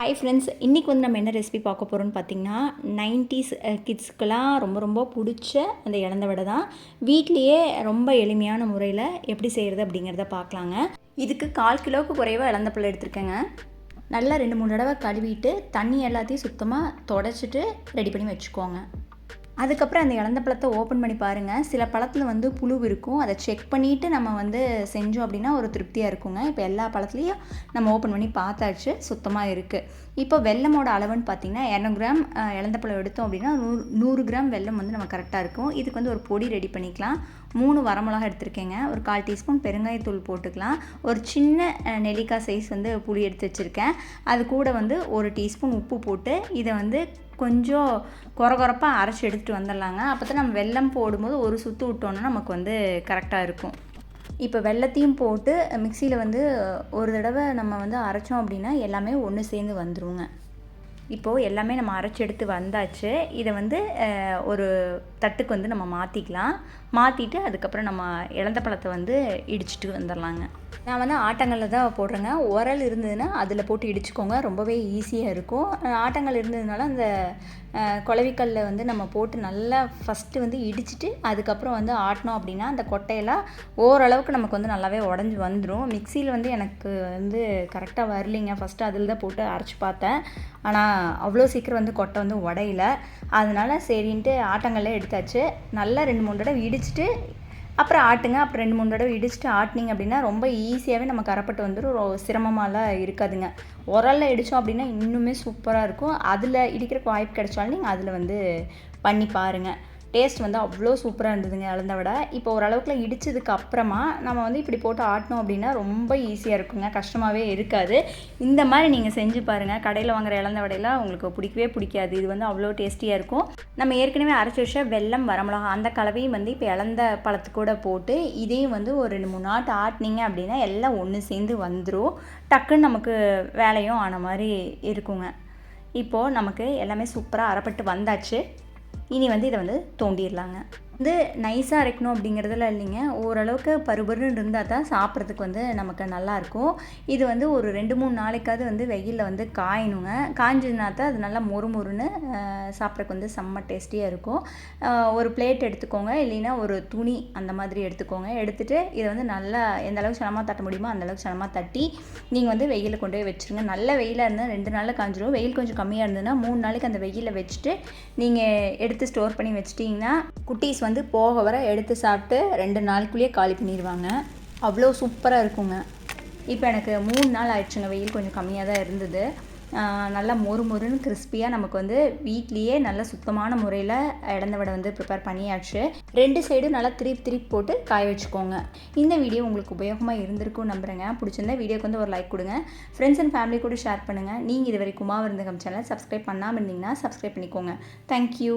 Hi friends இன்றைக்கி வந்து நம்ம என்ன ரெசிபி பார்க்க போகிறோம்னு பார்த்தீங்கன்னா நைன்டிஸ் கிட்ஸ்க்கெலாம் ரொம்ப ரொம்ப பிடிச்ச அந்த இழந்த வடை தான். வீட்லேயே ரொம்ப எளிமையான முறையில் எப்படி செய்கிறது அப்படிங்கிறத பார்க்கலாங்க. இதுக்கு கால் கிலோவுக்கு குறைவாக இழந்த பிள்ளை எடுத்துருக்கேங்க. நல்லா ரெண்டு மூணு தடவை கழுவிட்டு தண்ணி எல்லாத்தையும் சுத்தமாக தொடச்சிட்டு ரெடி பண்ணி வச்சுக்கோங்க. அதுக்கப்புறம் அந்த இழந்த பழத்தை ஓப்பன் பண்ணி பாருங்கள் சில பழத்தில் வந்து புழு இருக்கும். அதை செக் பண்ணிவிட்டு நம்ம வந்து செஞ்சோம் அப்படின்னா ஒரு திருப்தியாக இருக்குங்க. இப்போ எல்லா பழத்துலேயும் நம்ம ஓப்பன் பண்ணி பார்த்தாச்சு. சுத்தமாக இருக்குது இப்போ வெள்ளமோட அளவுன்னு பார்த்தீங்கன்னா இரநூறு கிராம் இழந்த பழம் எடுத்தோம் அப்படின்னா நூறு நூறு கிராம் வெள்ளம் வந்து நம்ம கரெக்டாக இருக்கும். இதுக்கு வந்து ஒரு பொடி ரெடி பண்ணிக்கலாம். மூணு வரமிளகா எடுத்திருக்கேங்க. ஒரு கால் டீஸ்பூன் பெருங்காயத்தூள் போட்டுக்கலாம். ஒரு சின்ன நெல்லிக்காய் சைஸ் வந்து புளி எடுத்து வச்சுருக்கேன். அது கூட வந்து ஒரு டீஸ்பூன் உப்பு போட்டு இதை வந்து கொஞ்சம் குற குறப்பாக அரைச்சி எடுத்துகிட்டு வந்துடலாங்க. அப்போ தான் நம்ம வெல்லம் போடும்போது ஒரு சுற்று விட்டோன்னா நமக்கு வந்து கரெக்டாக இருக்கும். இப்போ வெள்ளத்தையும் போட்டு மிக்சியில் வந்து ஒரு தடவை நம்ம வந்து அரைச்சோம் அப்படின்னா எல்லாமே ஒன்று சேர்ந்து வந்துடுவோங்க இப்போது எல்லாமே நம்ம அரைச்சி எடுத்து வந்தாச்சு. இதை வந்து ஒரு தட்டுக்கு வந்து நம்ம மாற்றிக்கலாம் மாற்றிட்டு அதுக்கப்புறம் நம்ம இழந்த பழத்தை வந்து இடிச்சிட்டு வந்துடலாங்க நான் வந்து ஆட்டங்களில் தான் போடுறேங்க. உரல் இருந்ததுன்னா அதில் போட்டு இடிச்சுக்கோங்க. ரொம்பவே ஈஸியாக இருக்கும். ஆட்டங்கள் இருந்ததுனால அந்த குளவிக்கல்லில் வந்து நம்ம போட்டு நல்லா ஃபஸ்ட்டு வந்து இடிச்சிட்டு அதுக்கப்புறம் வந்து ஆட்டினோம் அப்படின்னா அந்த கொட்டையெல்லாம் ஓரளவுக்கு நமக்கு வந்து நல்லாவே உடஞ்சி வந்துடும் மிக்சியில் வந்து எனக்கு வந்து கரெக்டாக வரலிங்க. ஃபஸ்ட்டு அதில் தான் போட்டு அரைச்சி பார்த்தேன். ஆனால் அவ்வளோ சீக்கிரம் வந்து கொட்டை வந்து உடையில. அதனால் சரின்ட்டு ஆட்டங்கள்லாம் எடுத்தாச்சு. நல்லா ரெண்டு மூணு தடவை இடிச்சிட்டு அப்புறம் ஆட்டுங்க. அப்புறம் ரெண்டு மூணு தடவை இடிச்சுட்டு ஆட்டினீங்க அப்படின்னா ரொம்ப ஈஸியாகவே நம்ம கரப்பட்டு வந்துடும் சிரமமாலாம் இருக்காதுங்க. உரலில் இடித்தோம் அப்படின்னா இன்னுமே சூப்பராக இருக்கும். அதில் இடிக்கிறக்கு வாய்ப்பு கிடைச்சாலும் நீங்கள் அதில் வந்து பண்ணி பாருங்கள் டேஸ்ட் வந்து அவ்வளோ சூப்பராக இருந்ததுங்க இழந்த விட. இப்போ ஓரளவுக்குல இடித்ததுக்கு அப்புறமா நம்ம வந்து இப்படி போட்டு ஆட்டினோம் அப்படின்னா ரொம்ப ஈஸியாக இருக்குங்க கஷ்டமாகவே இருக்காது. இந்த மாதிரி நீங்கள் செஞ்சு பாருங்கள் கடையில் வாங்குற இழந்த வடையெல்லாம் உங்களுக்கு பிடிக்கவே பிடிக்காது. இது வந்து அவ்வளோ டேஸ்டியாக இருக்கும். நம்ம ஏற்கனவே அரைச்சி வச்ச வெள்ளம் வரமிளகா அந்த கலவையும் வந்து இப்போ இழந்த பழத்து கூட போட்டு இதையும் வந்து ஒரு ரெண்டு மூணு நாட்டு ஆட்டினீங்க அப்படின்னா எல்லாம் ஒன்று சேர்ந்து வந்துடும் டக்குன்னு நமக்கு வேலையும் ஆன மாதிரி இருக்குங்க. இப்போது நமக்கு எல்லாமே சூப்பராக அறப்பட்டு வந்தாச்சு. இனி வந்து இதை வந்து தோண்டிடலாங்க. வந்து நைஸாக அரைக்கணும் அப்படிங்கிறதுல இல்லைங்க. ஓரளவுக்கு பருபருன்னு இருந்தால் தான் சாப்பிட்றதுக்கு வந்து நமக்கு நல்லாயிருக்கும். இது வந்து ஒரு ரெண்டு மூணு நாளைக்காவது வந்து வெயிலில் வந்து காயணுங்க. காய்ஞ்சதுனா தான் அது நல்லா மொறு மொறுன்னு சாப்பிட்றதுக்கு வந்து செம்ம டேஸ்டியாக இருக்கும். ஒரு பிளேட் எடுத்துக்கோங்க. இல்லைன்னா ஒரு துணி அந்த மாதிரி எடுத்துக்கோங்க. எடுத்துகிட்டு இதை வந்து நல்லா எந்த அளவுக்கு சனமாக தட்ட முடியுமோ அந்த அளவுக்கு சனமாக தட்டி நீங்கள் வந்து வெயிலில் கொண்டு போய் வச்சுருங்க. நல்ல வெயிலாக இருந்தால் ரெண்டு நாளில் காஞ்சிரும். வெயில் கொஞ்சம் கம்மியாக இருந்ததுன்னா மூணு நாளைக்கு அந்த வெயிலில் வச்சுட்டு நீங்கள் எடுத்து ஸ்டோர் பண்ணி வச்சிட்டிங்கன்னா குட்டீஸ் வந்து வந்து போக வர எடுத்து சாப்பிட்டு ரெண்டு நாளுக்குள்ளேயே காலி பண்ணிடுவாங்க. அவ்வளோ சூப்பராக இருக்குங்க. இப்போ எனக்கு மூணு நாள் ஆயிடுச்சுங்க வெயில் கொஞ்சம் கம்மியாக தான் இருந்தது. நல்லா மொறு மொறுன்னு கிறிஸ்பியாக நமக்கு வந்து வீட்லேயே நல்ல சுத்தமான முறையில் இடந்த வடை வந்து ப்ரிப்பேர் பண்ணியாச்சு. ரெண்டு சைடும் நல்லா திருப்பி திருப்பி போட்டு காய வச்சுக்கோங்க. இந்த வீடியோ உங்களுக்கு உபயோகமாக இருந்திருக்கும் நம்புகிறேங்க பிடிச்சிருந்தா வீடியோக்கு வந்து ஒரு லைக் கொடுங்க. ஃப்ரெண்ட்ஸ் அண்ட் ஃபேமிலி கூட ஷேர் பண்ணுங்கள் நீங்கள் இது வரைக்கும் குமாவிருந்தகம் சேனல் சப்ஸ்கிரைப் பண்ணாமல் இருந்தீங்கன்னா சப்ஸ்கிரைப் பண்ணிக்கோங்க. தேங்க்யூ